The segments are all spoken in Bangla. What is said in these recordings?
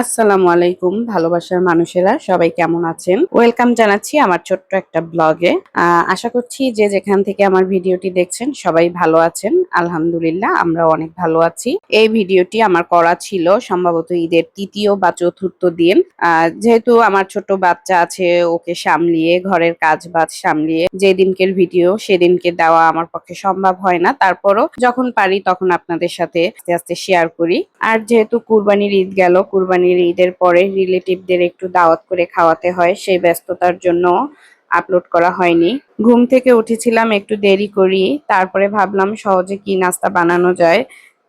আসসালামু আলাইকুম, ভালোবাসার মানুষেরা, সবাই কেমন আছেন? ওয়েলকাম জানাচ্ছি আমার ছোট্ট একটা ব্লগে। আশা করছি যে যেখান থেকে আমার ভিডিওটি দেখছেন, সবাই ভালো আছেন। আলহামদুলিল্লাহ আমরা অনেক ভালো আছি। এই ভিডিওটি আমার করা ছিল সম্ভবত ঈদের তৃতীয় বা চতুর্থ দিন। যেহেতু আমার ছোট বাচ্চা আছে, ওকে সামলিয়ে, ঘরের কাজ বাজ সামলিয়ে যে দিনকের ভিডিও, সেদিনকে দেওয়া আমার পক্ষে সম্ভব হয় না। তারপরও যখন পারি, তখন আপনাদের সাথে আস্তে আস্তে শেয়ার করি। আর যেহেতু কুরবানির ঈদ গেল কুরবানির ঈদের পরে রিলেটিভদের একটু দাওয়াত করে খাওয়াতে হয়, সেই ব্যস্ততার জন্য আপলোড করা হয়নি। ঘুম থেকে উঠেছিলাম, একটু দেরি করি, তারপরে ভাবলাম সহজে কি নাস্তা বানানো যায়।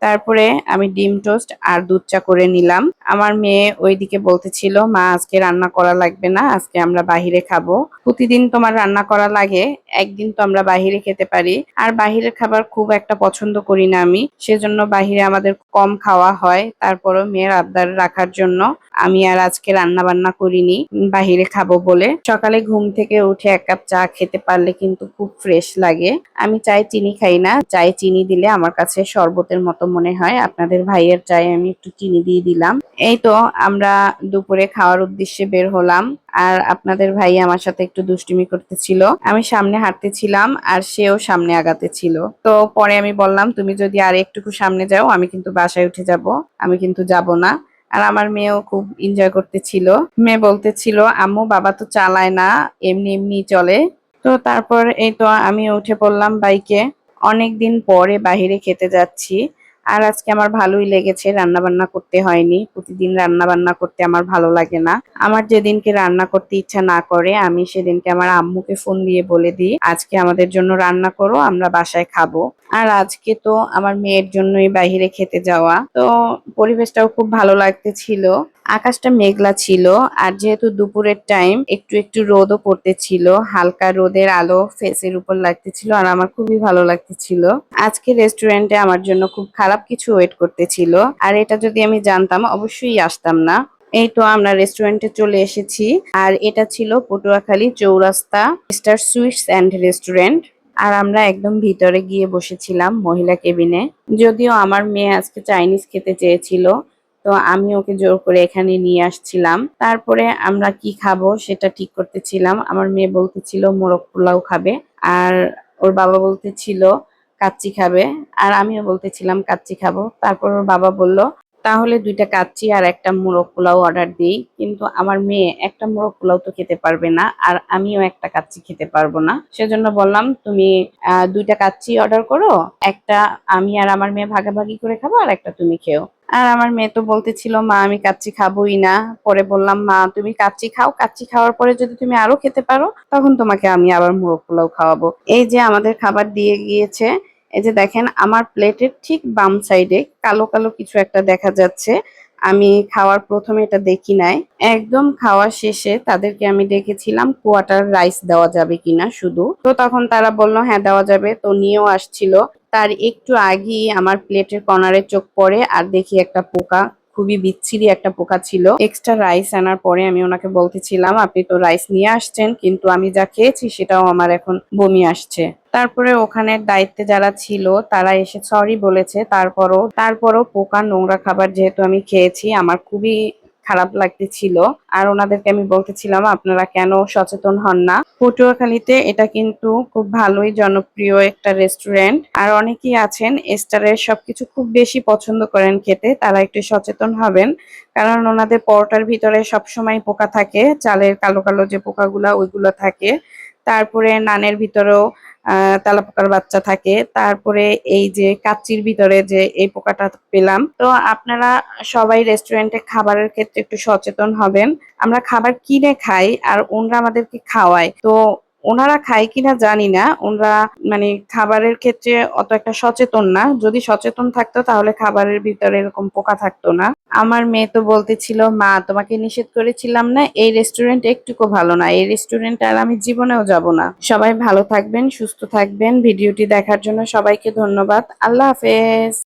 তারপরে আমি ডিম টোস্ট আর দুধ চা করে নিলাম। আমার মেয়ে ওইদিকে বলতেছিল, মা, আজকে রান্না করা লাগবে না, আজকে আমরা বাহিরে খাব। প্রতিদিন তোমার রান্না করা লাগে, একদিন তো আমরা বাহিরে খেতে পারি। আর বাহিরের খাবার খুব একটা পছন্দ করি না আমি, সেজন্য বাহিরে আমাদের কম খাওয়া হয়। তারপরও মেয়ের আবদার রাখার জন্য আমি আর আজকে রান্না বান্না করিনি, বাহিরে খাব বলে। সকালে ঘুম থেকে উঠে এক কাপ চা খেতে পারলে কিন্তু খুব ফ্রেশ লাগে। আমি চায়ে চিনি খাই না চায়ে চিনি দিলে আমার কাছে শরবতের মতো মনে হয়। আপনাদের ভাইয়ের চায়ে আমি একটু চিনি দিয়ে দিলাম। এই তো আমরা দুপুরে খাওয়ার উদ্দেশ্যে বের হলাম। আর আপনাদের ভাই আমার সাথে একটু দুষ্টুমি করতেছিল। আমি সামনে হাঁটতেছিলাম আর সেও সামনে আগাতে ছিল। তো পরে আমি বললাম, তুমি যদি আর একটুকু সামনে যাও, আমি কিন্তু বাসায় উঠে যাব। আমি কিন্তু যাব না। আর আমার মেয়েও খুব এনজয় করতেছিল। মেয়ে বলতেছিল, আম্মু, বাবা তো চালায় না, এমনি এমনি চলে। তো তারপর এই তো আমি উঠে পড়লাম বাইকে। অনেক দিন পরে বাহিরে খেতে যাচ্ছি। আর আজকে আমার ভালোই লেগেছে রান্না বান্না করতে হয়নি। প্রতিদিন রান্না বান্না করতে আমার ভালো লাগে না। আমার যেদিনকে রান্না করতে ইচ্ছা না করে, আমি সেদিনকে আমার আম্মুকে ফোন দিয়ে বলে দিই, আজকে আমাদের জন্য রান্না করো, আমরা বাসায় খাব। আর আজকে তো আমার মেয়ের জন্যই বাইরে খেতে যাওয়া। তো পরিবেশটাও খুব ভালো লাগতেছিল। আকাশটা মেঘলা ছিল আর যেহেতু দুপুরের টাইম একটু একটু রোদও পড়তেছিল। হালকা রোদের আলো ফেসের উপর লাগতেছিল আর আমার খুবই ভালো লাগতেছিল। আজকে রেস্টুরেন্টে আমার জন্য খুব খারাপ কিছু ওয়েট করতেছিল। আর এটা যদি আমি জানতাম, অবশ্যই আসতাম না। এই তো আমরা রেস্টুরেন্টে চলে এসেছি। আর এটা ছিল Patuakhali Chowrasta star sweets and restaurant. আর আমরা একদম ভিতরে গিয়ে বসেছিলাম মহিলা কেবিনে। যদিও আমার মেয়ে আজকে চাইনিজ খেতে চেয়েছিল, তো আমি ওকে জোর করে এখানে নিয়ে আসছিলাম। তারপরে আমরা কি খাব সেটা ঠিক করতেছিলাম। আমার মেয়ে বলতেছিল মোরগ পোলাও খাবে আর ওর বাবা বলতেছিল কাচ্চি খাবে। আর আমিও বলতেছিলাম কাচ্চি খাব। তারপর ওর বাবা বলল তাহলে দুইটা কাচ্চি আর একটা মোরগ পোলাও অর্ডার দিই। কিন্তু আমার মেয়ে একটা মোরগ পোলাও তো খেতে পারবে না, আর আমিও একটা কাচ্চি খেতে পারব না। সেজন্য বললাম, তুমি দুইটা কাচ্চি অর্ডার করো, একটা আমি আর আমার মেয়ে ভাগাভাগি করে খাব, আর একটা তুমি খেও। আর আমার মেয়ে তো বলতেছিল, মা, আমি কাচ্চি খাবোই না। পরে বললাম, মা, তুমি কাচ্চি খাও, কাচ্চি খাওয়ার পরে যদি তুমি আরও খেতে পারো, তখন তোমাকে আমি আবার মোরগ পোলাও খাওয়াবো। এই যে আমাদের খাবার দিয়ে গিয়েছে এই যে দেখেন, আমার প্লেটের ঠিক বাম সাইডে কালো কালো কিছু একটা দেখা যাচ্ছে। আমি খাওয়ার প্রথমে এটা দেখি নাই। একদম খাওয়া শেষে তাদেরকে আমি দেখেছিলাম কোয়াটার রাইস দেওয়া যাবে কিনা শুধু। তো তখন তারা বলল হ্যাঁ দেওয়া যাবে। তো নিয়েও আসছিল। তার একটু আগেই আমার প্লেটের কর্নারে চোখ পড়ে আর দেখি একটা পোকা, খুবই বিচ্ছিরি একটা পোকা ছিল। এক্সট্রা রাইস আনার পরে আমি ওনাকে বলতেছিলাম, আপনি তো রাইস নিয়ে আসছেন, কিন্তু আমি যা খেয়েছি সেটাও আমার এখন বমি আসছে। তারপরে ওখানের দায়িত্বে যারা ছিল, তারা এসে সরি বলেছে। তারপরও তারপরও পোকা নোংরা খাবার যেহেতু আমি খেয়েছি, আমার খুবই খারাপ লাগতেছিল। আর ওনাদেরকে আমি বলতেছিলাম, আপনারা কেন সচেতন হন না? পটুয়াখালীতে এটা কিন্তু খুব ভালোই জনপ্রিয় একটা রেস্টুরেন্ট আর অনেকেই আছেন স্টারের সবকিছু খুব বেশি পছন্দ করেন খেতে, তারা একটু সচেতন হবেন। কারণ ওনাদের পরোটার ভিতরে সবসময় পোকা থাকে, চালের কালো কালো যে পোকাগুলা, ওইগুলো থাকে। তারপরে নানের ভিতরেও আহ, তেলাপোকার বাচ্চা থাকে। তারপরে এই যে কাচির ভিতরে যে এই পোকাটা পেলাম। তো আপনারা সবাই রেস্টুরেন্টে খাবারের ক্ষেত্রে একটু সচেতন হবেন। আমরা খাবার কিনে খাই আর ওনরা আমাদেরকে খাওয়ায়। তো ওনারা খায় কিনা জানি না। ওনরা মানে খাবারের ক্ষেত্রে অত একটা সচেতন না। যদি সচেতন থাকতো তাহলে খাবারের ভিতরে এরকম পোকা থাকতো না। আমার মেয়ে তো বলতেছিল, মা, তোমাকে নিষেধ করেছিলাম না, এই রেস্টুরেন্ট একটুকু ভালো না। এই রেস্টুরেন্ট আর আমি জীবনেও যাব না। সবাই ভালো থাকবেন, সুস্থ থাকবেন। ভিডিওটি দেখার জন্য সবাইকে ধন্যবাদ। আল্লাহ হাফেজ।